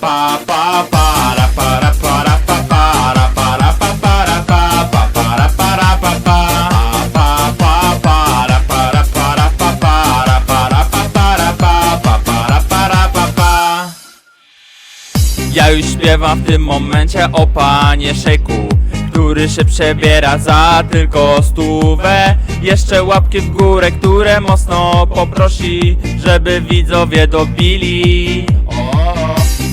pa para para para pa para para pa para pa pa para para pa pa pa pa para para para pa para para pa para pa pa para para pa pa ja już śpiewam w tym momencie o panie szejku Który się przebiera za tylko stówę. Jeszcze łapki w górę, które mocno poprosi Żeby widzowie dobili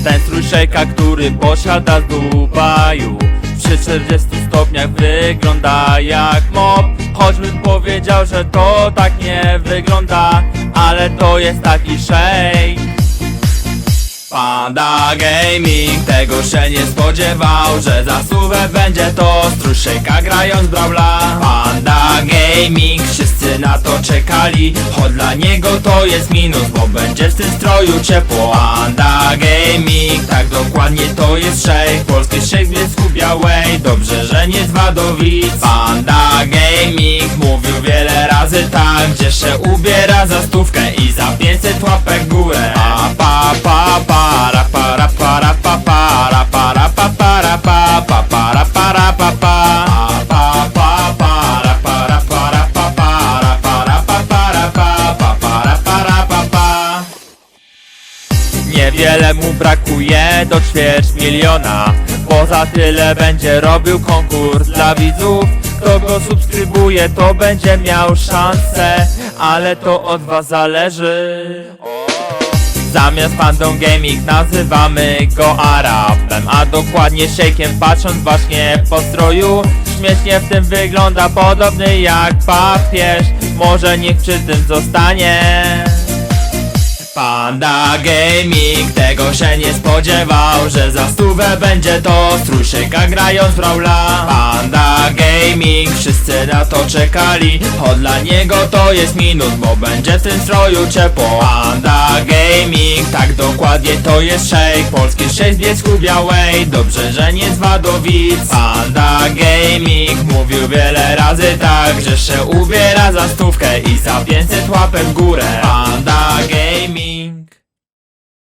o, Ten strój szejka, który posiada z Dubaju. Przy 40 stopniach wygląda jak mop Choćbym powiedział, że to tak nie wygląda Ale to jest taki szejk Panda Gaming tego się nie spodziewał Że za stówę będzie to struszejka grając Brawla Panda Gaming na to czekali. Choć dla niego to jest minus Bo będzie w tym stroju ciepło. Panda Gaming tak dokładnie to jest szejk Polski szejk z Bielsku Białej. Dobrze, że nie z Wadowic Panda Gaming mówił wiele razy tak Gdzie się ubiera za stówkę i za 500 łapek górę Niewiele mu brakuje do ćwierć miliona Poza tyle będzie robił konkurs. Dla widzów Kto go subskrybuje to będzie miał szansę Ale to od was zależy. Zamiast Pandą Gaming nazywamy go Arabem A dokładnie szejkiem patrząc właśnie po stroju Śmiesznie w tym wygląda podobny jak papież. Może niech przy tym zostanie Panda Gaming tego się nie spodziewał Że za stówę będzie to. Struszyka grając Brawla Panda Gaming wszyscy na to czekali. Choć dla niego to jest minus Bo będzie w tym stroju ciepło. Panda Gaming tak dokładnie to jest shake. Polski shake z Bielsku Białej Dobrze, że nie z Wadowic Panda Wiele razy tak Że się ubiera za stówkę I za 500 łapek w górę. Panda Gaming